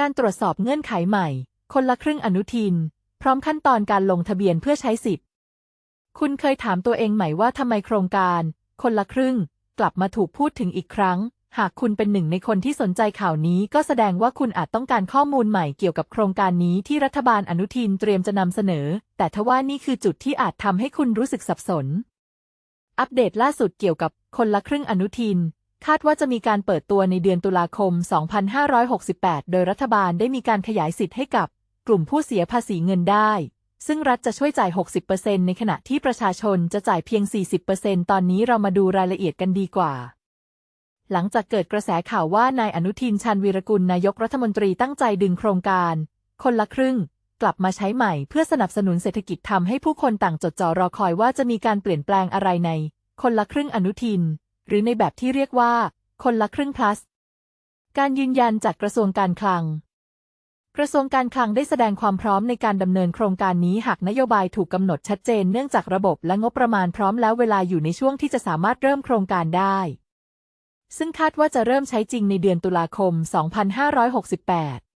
การตรวจสอบเงื่อนไขใหม่ คนละครึ่งอนุทิน พร้อมขั้นตอนการลงทะเบียนเพื่อใช้สิทธิ์ คุณเคยถามตัวเองไหมว่าทำไมโครงการ คนละครึ่ง กลับมาถูกพูดถึงอีกครั้ง หากคุณเป็นหนึ่งในคนที่สนใจข่าวนี้ ก็แสดงว่าคุณอาจต้องการข้อมูลใหม่เกี่ยวกับโครงการนี้ที่รัฐบาลอนุทินเตรียมจะนำเสนอ แต่ทว่านี่คือจุดที่อาจทำให้คุณรู้สึกสับสน อัปเดตล่าสุดเกี่ยวกับคนละครึ่งอนุทิน คาดว่าจะมีการเปิดตัวในเดือนตุลาคม 2568 โดยรัฐบาลได้มีการขยายสิทธิ์ให้กับ กลุ่มผู้เสียภาษีเงินได้ ซึ่งรัฐจะช่วยจ่าย 60%ในขณะที่ประชาชนจะจ่ายเพียง 40%ตอนนี้เรามาดูรายละเอียดกันดีกว่า หลังจากเกิดกระแสข่าวว่านายอนุทินชาญวีรกุลนายกรัฐมนตรีตั้งใจดึงโครงการ คนละครึ่ง กลับมาใช้ใหม่เพื่อสนับสนุนเศรษฐกิจทำให้ผู้คนต่างจดจ่อรอคอยว่าจะมีการเปลี่ยนแปลงอะไรใน คนละครึ่งอนุทิน หรือในแบบที่เรียกว่า คนละครึ่ง plus การยืนยันจากกระทรวงการคลัง กระทรวงการคลังได้แสดงความพร้อมในการดำเนินโครงการนี้หากนโยบายถูกกำหนดชัดเจนเนื่องจากระบบและงบประมาณพร้อมแล้วเวลาอยู่ในช่วงที่จะสามารถเริ่มโครงการได้ ซึ่งคาดว่าจะเริ่มใช้จริงในเดือนตุลาคม 2568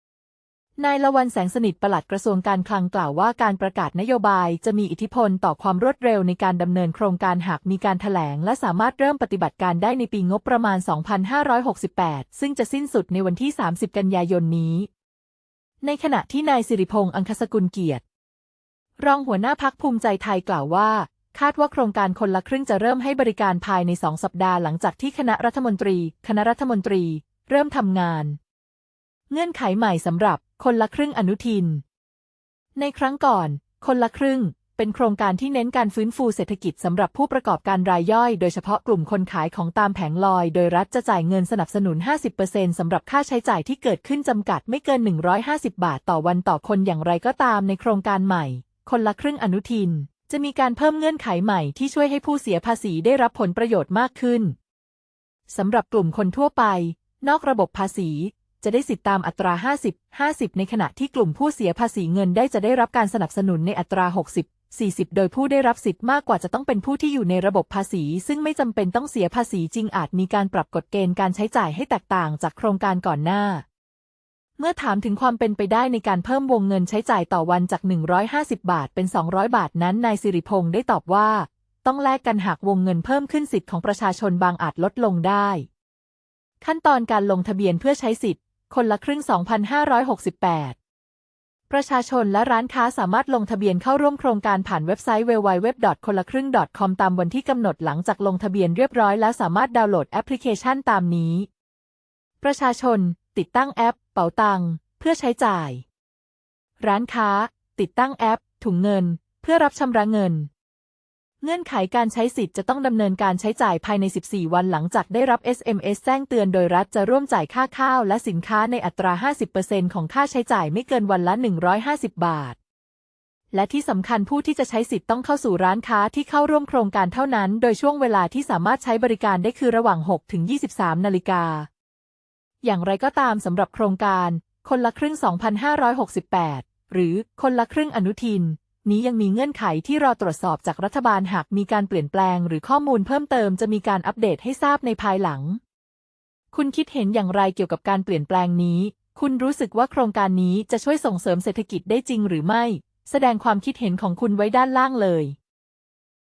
นายละวันแสงสนิทปลัดกระทรวงการคลังกล่าวว่าการประกาศนโยบายจะมีอิทธิพลต่อความรวดเร็วในการดำเนินโครงการหากมีการแถลง และสามารถเริ่มปฏิบัติการได้ในปีงบประมาณ 2568 ซึ่งจะสิ้นสุดในวันที่ 30 กันยายนนี้ ในขณะที่นายสิริพงษ์อังคสกุลเกียรติ รองหัวหน้าพักภูมิใจไทยกล่าวว่า คาดว่าโครงการคนละครึ่งจะเริ่มให้บริการภายในสองสัปดาห์หลังจากที่คณะรัฐมนตรี คณะรัฐมนตรี เริ่มทำงาน เงื่อนไขใหม่สำหรับ คนละครึ่งอนุทิน ในครั้งก่อน คนละครึ่ง เป็นโครงการที่เน้นการฟื้นฟูเศรษฐกิจสำหรับผู้ประกอบการรายย่อย โดยเฉพาะกลุ่มคนขายของตามแผงลอย โดยรัฐจะจ่ายเงินสนับสนุน 50%สำหรับค่าใช้จ่ายที่เกิดขึ้นจำกัดไม่เกิน 150 บาทต่อวันต่อคนอย่างไรก็ตามในโครงการใหม่ คนละครึ่งอนุทิน จะมีการเพิ่มเงื่อนไขใหม่ที่ช่วยให้ผู้เสียภาษีได้รับผลประโยชน์มากขึ้นสำหรับกลุ่มคนทั่วไป นอกระบบภาษี จะได้สิทธิตามอัตรา 50 50 ในขณะที่กลุ่มผู้เสียภาษีเงินได้จะได้รับการสนับสนุนในอัตรา 60 40 โดยผู้ได้รับสิทธิ์มากกว่าจะต้องเป็นผู้ที่อยู่ในระบบภาษี ซึ่งไม่จำเป็นต้องเสียภาษีจริงอาจมีการปรับกฎเกณฑ์การใช้จ่ายให้แตกต่างจากโครงการก่อนหน้า เมื่อถามถึงความเป็นไปได้ในการเพิ่มวงเงินใช้จ่ายต่อวันจาก 150 บาทเป็น 200 บาทนั้นนายสิริพงษ์ได้ตอบว่า ต้องแลกกันหากวงเงินเพิ่มขึ้นสิทธิ์ของประชาชนบางอาจลดลงได้ ขั้นตอนการลงทะเบียนเพื่อใช้สิทธิ คนละครึ่ง 2568 ประชาชนและร้านค้าสามารถลงทะเบียนเข้าร่วมโครงการผ่านเว็บไซต์ www. คนละครึ่ง .com ตามวันที่กำหนดหลังจากลงทะเบียนเรียบร้อยแล้วสามารถดาวน์โหลดแอปพลิเคชันตามนี้ ประชาชน ติดตั้งแอป เป๋าตังเพื่อใช้จ่าย ร้านค้า ติดตั้งแอป ถุงเงิน เพื่อรับชำระเงิน เงื่อนไขการใช้สิทธิ์จะต้องดำเนินการใช้จ่ายภายใน 14 วันหลังจากได้รับ SMS แจ้งเตือนโดยรัฐจะร่วมจ่ายค่าข้าวและสินค้าในอัตรา 50%ของค่าใช้จ่ายไม่เกินวันละ 150 บาท และที่สำคัญผู้ที่จะใช้สิทธิ์ต้องเข้าสู่ร้านค้าที่เข้าร่วมโครงการเท่านั้น โดยช่วงเวลาที่สามารถใช้บริการได้คือระหว่าง 6 ถึง 23 นาฬิกา อย่างไรก็ตามสำหรับโครงการ คนละครึ่ง 2568 หรือคนละครึ่งอนุทิน นี้ยังมีเงื่อนไขที่รอตรวจสอบจากรัฐบาลหากมีการเปลี่ยนแปลงหรือข้อมูลเพิ่มเติมจะมีการอัปเดตให้ทราบในภายหลัง คุณคิดเห็นอย่างไรเกี่ยวกับการเปลี่ยนแปลงนี้ คุณรู้สึกว่าโครงการนี้จะช่วยส่งเสริมเศรษฐกิจได้จริงหรือไม่ แสดงความคิดเห็นของคุณไว้ด้านล่างเลย